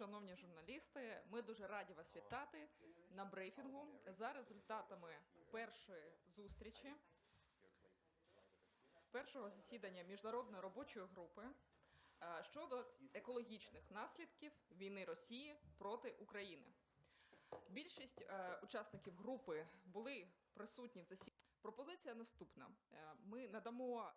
шановні журналісти, ми дуже раді вас вітати на брифінгу за результатами першої зустрічі, першого засідання міжнародної робочої групи е, щодо екологічних наслідків війни Росії проти України. Більшість е, учасників групи були присутні в засіданні. Пропозиція наступна: Е, ми надамо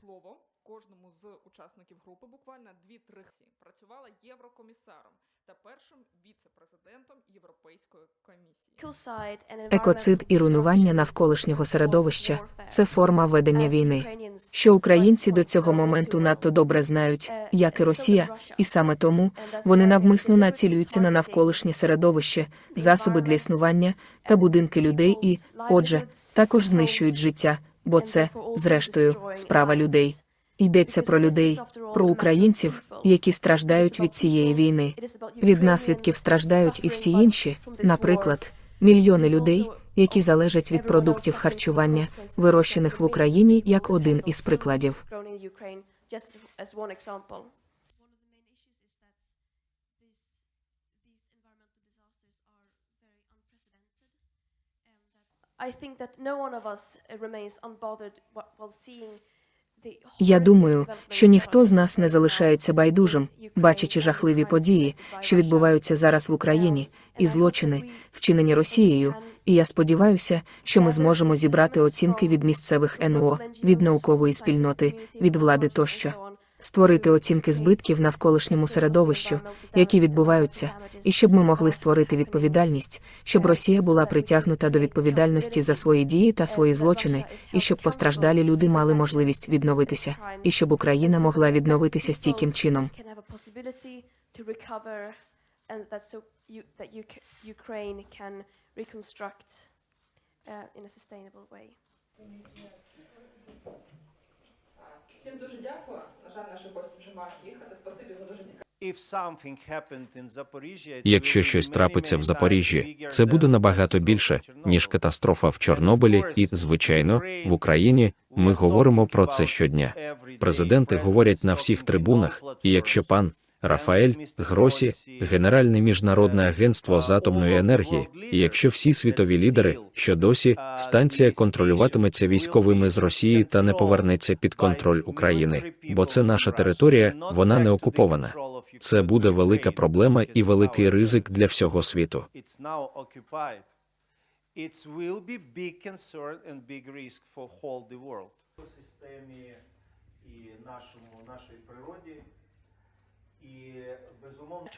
слово кожному з учасників групи. Буквально дві-три працювала єврокомісаром та першим віце-президентом Європейської комісії. Екоцид і руйнування навколишнього середовища це форма ведення війни. Що українці до цього моменту надто добре знають, як і Росія, і саме тому вони навмисно націлюються на навколишнє середовище, засоби для існування та будинки людей і, отже, також знищують життя, бо це, зрештою, справа людей. Йдеться про людей, про українців, які страждають від цієї війни. Від наслідків страждають і всі інші, наприклад, мільйони людей, які залежать від продуктів харчування, вирощених в Україні, як один із прикладів. Я horrific думаю, що ніхто з нас не залишається байдужим, бачачи жахливі події, що відбуваються зараз в Україні, і злочини, вчинені Росією. І я сподіваюся, що ми зможемо зібрати оцінки від місцевих НО, від наукової спільноти, від влади тощо. Створити оцінки збитків навколишньому середовищу, які відбуваються, і щоб ми могли створити відповідальність, щоб Росія була притягнута до відповідальності за свої дії та свої злочини, і щоб постраждалі люди мали можливість відновитися, і щоб Україна могла відновитися стійким чином. and that so you, that you, Ukraine uh, in a sustainable way. Всім дуже дякую. На жаль, наші гості вже мають їхати. Спасибі за дуже it Якщо щось трапиться в Запоріжжі, це буде набагато більше, ніж катастрофа в Чорнобилі, і, звичайно, в Україні ми говоримо про це щодня. Президенти говорять на всіх трибунах, і якщо пан Рафаель Гросі, Генеральне міжнародне агентство з атомної енергії, і якщо всі світові лідери, що досі станція контролюватиметься військовими з Росії та не повернеться під контроль України, бо це наша територія, вона не окупована. Це буде велика проблема і великий ризик для всього світу. Системі і нашому нашій природі і безумовно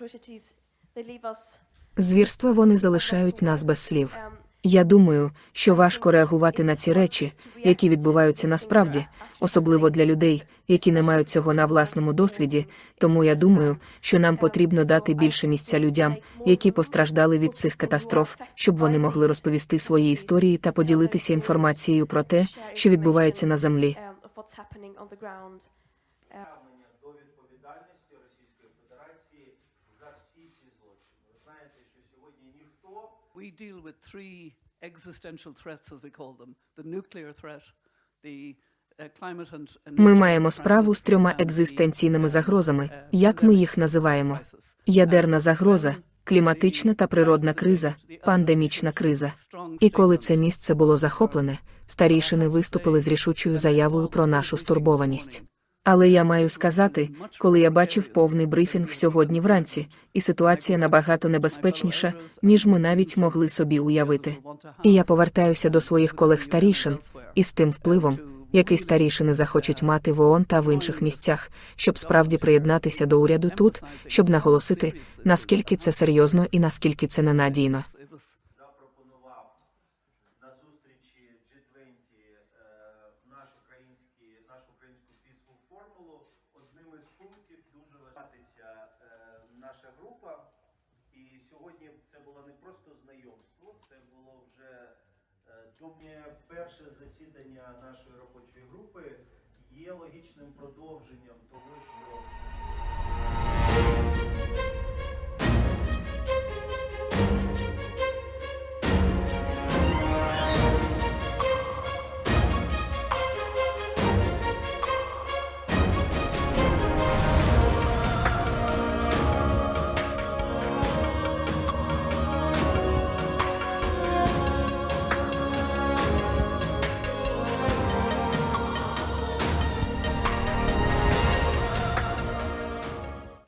Звірства вони залишають нас без слів. um, Я думаю, що важко реагувати на ці речі, які відбуваються насправді, особливо для людей, які не мають цього на власному досвіді. Тому я думаю, що нам потрібно дати більше місця людям, які постраждали від цих катастроф, щоб вони могли розповісти свої історії та поділитися інформацією про те, що відбувається на землі. um, of what's happening on the ground. притягнення до відповідальності Російської Федерації за всі ці злочини. Ви знаєте, що ніхто We deal with three existential threats, as we call them. The nuclear threat, the uh, Ми маємо справу з трьома the, екзистенційними uh, загрозами, uh, як ми їх називаємо: ядерна загроза, кліматична та природна криза, пандемічна криза. І коли це місце було захоплене, старішини виступили з рішучою заявою про нашу стурбованість. Але я маю сказати, коли я бачив повний брифінг сьогодні вранці, і ситуація набагато небезпечніша, ніж ми навіть могли собі уявити. І я повертаюся до своїх колег старішин із тим впливом, який старішини захочуть мати в ООН та в інших місцях, щоб справді приєднатися до уряду тут, щоб наголосити, наскільки це серйозно і наскільки це ненадійно. Запропонував на зустрічі G20 е, наш український, нашу українську наша група. І сьогодні це було не просто знайомство, це було вже е, думаю, перше засідання нашої робочої групи є логічним продовженням того, що